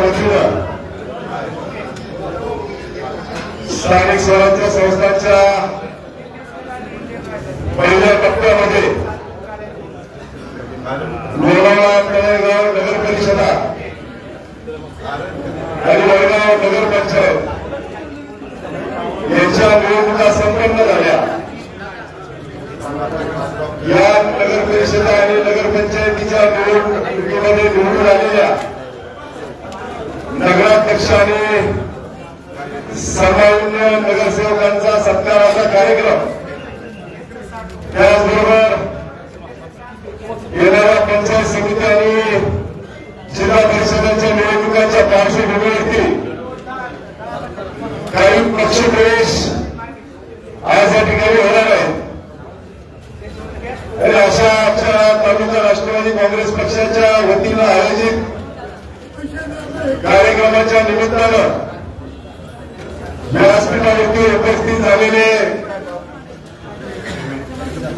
वतीनं स्थानिक स्वराज्य संस्थांच्या पहिल्या टप्प्यामध्ये लोणावळा तळेगाव नगर परिषदा आणि वडगाव नगर पंचायत यांच्या निवडणुका संपन्न झाल्या. या नगर परिषदा आणि नगर पंचायतीच्या निवडणुकीमध्ये निवडून आलेल्या नगराध्यक्षाने सर्वांना सर्वांनी नगरसेवकांचा सत्काराचा कार्यक्रम. त्याचबरोबर येणाऱ्या पंचायत समिती आणि जिल्हा परिषदांच्या निवडणुकांच्या पार्श्वभूमीवरती काही पक्षप्रवेश आज या ठिकाणी होणार आहे आणि अशा आमच्या तालुका राष्ट्रवादी काँग्रेस पक्षाच्या वतीनं आयोजित कार्यक्रमाच्या निमित्तानं व्यासपीठावरती उपस्थित झालेले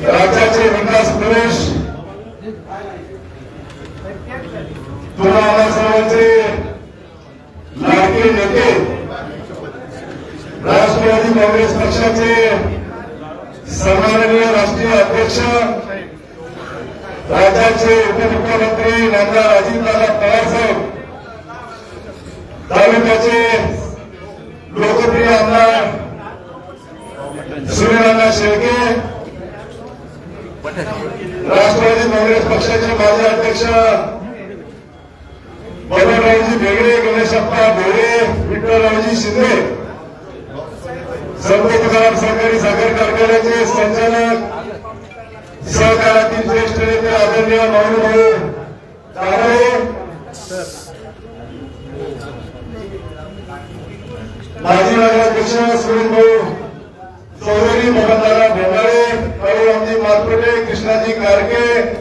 राज्याचे विकास पुरुष तुम्हाला सर्वांचे लाडके नेते राष्ट्रवादी काँग्रेस पक्षाचे सन्माननीय राष्ट्रीय अध्यक्ष राज्याचे उपमुख्यमंत्री नामदार अजितदादा पवार साहेब काँग्रेस पक्षाचे माजी अध्यक्ष बबनरावजी भेगडे गणेशप्पा भोळे विठ्ठलरावजी शिंदे संत तुकाराम सहकारी साखर कारखान्याचे संचालक सहकारातील ज्येष्ठ नेते आदरणीय माऊलीभाऊ दानवे माजी नगराध्यक्ष सुरेशभाऊ चौधरी मोहनदारा भेंडाळे करुरामजी मातपटे कृष्णाजी कारके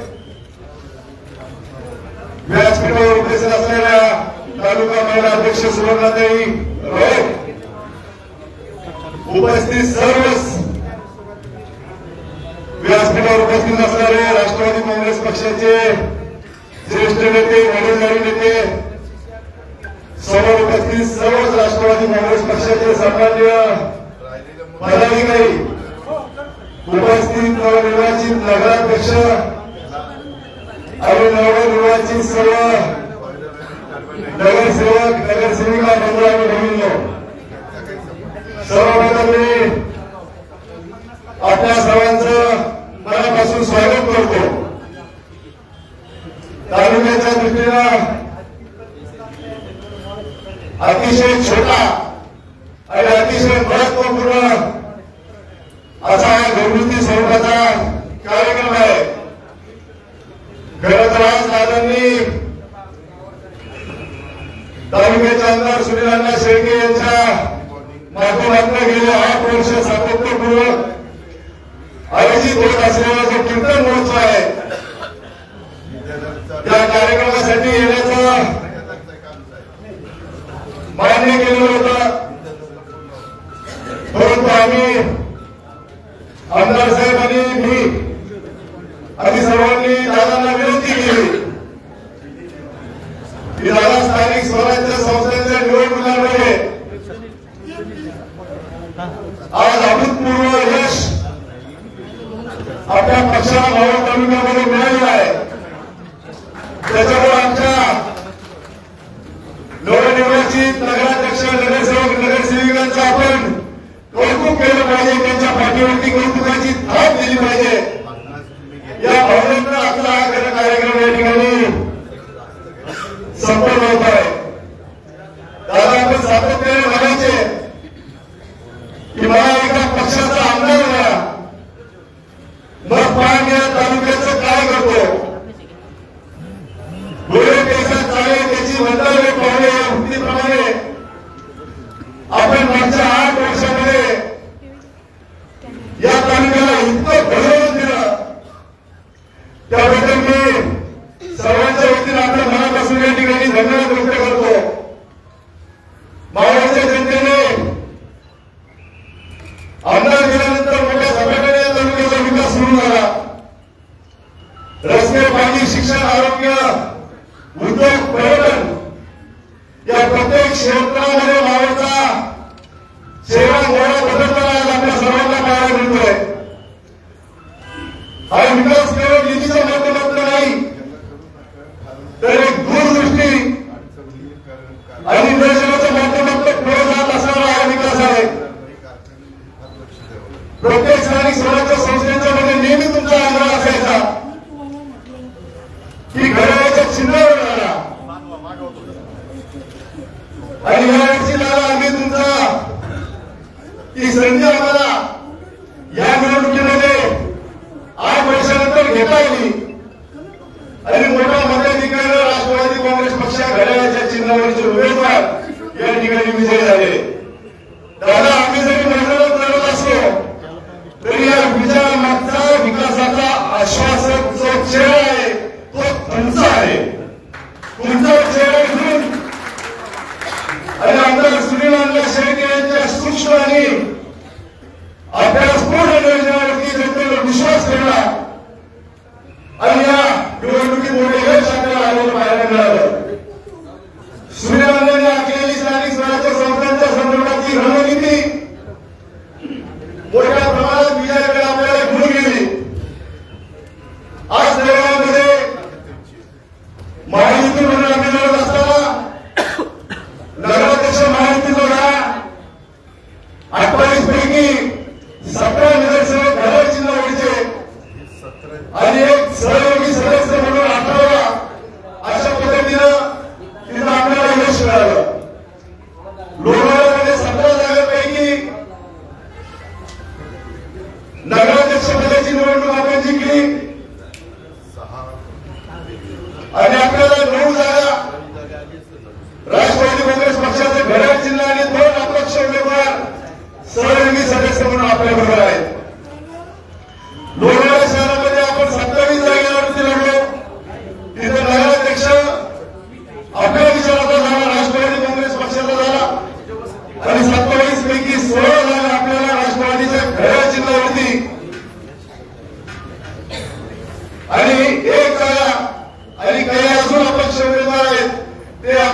व्यासपीठावर असलेल्या तालुका महिला अध्यक्ष सुवर्णाताई रोय उपस्थित सर्व व्यासपीठावर उपस्थित असणारे राष्ट्रवादी काँग्रेस पक्षाचे ज्येष्ठ नेते वडीलधारी नेते समोर उपस्थित सर्वच राष्ट्रवादी काँग्रेस पक्षाचे सामान्य पदाधिकारी उपस्थित नवनिर्वाचित नगराध्यक्ष आणि नवनिर्वाचित सर्व नगरसेवक नगरसेविका मंडळाने आणि सर्वप्रथम मी आपल्या सर्वांचं मनापासून स्वागत करतो. तालुक्याच्या दृष्टीनं अतिशय छोटा आणि अतिशय महत्त्वपूर्ण त्याबद्दल Jesus. नगराध्यक्षपदाची निवडणूक आपण जिंकली.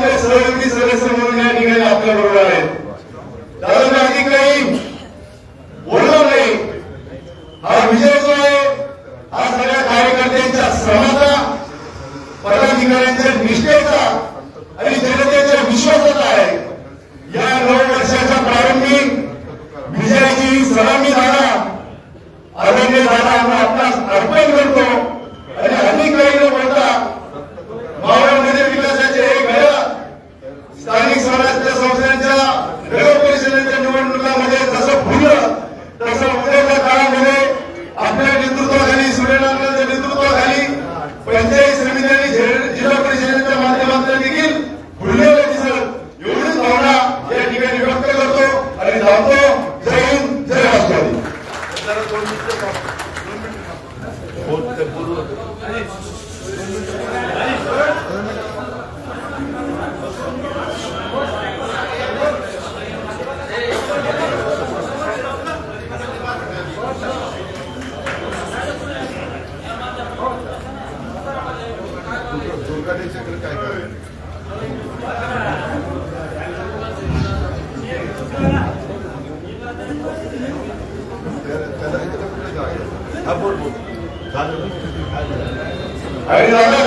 सदस्य म्हणून या ठिकाणी आपल्या बरोबर आहेत. कारण अधिक काही नाही. हा विजय जो आहे हा सगळ्या कार्यकर्त्यांच्या श्रमाचा पदाधिकाऱ्यांच्या निष्ठेचा आणि जनतेच्या विश्वासाचा आहे. या नऊ वर्षाच्या प्रारंभी विजयाची सलामी झाला. आदरणीय झाला आपण अर्पण करतो. 海底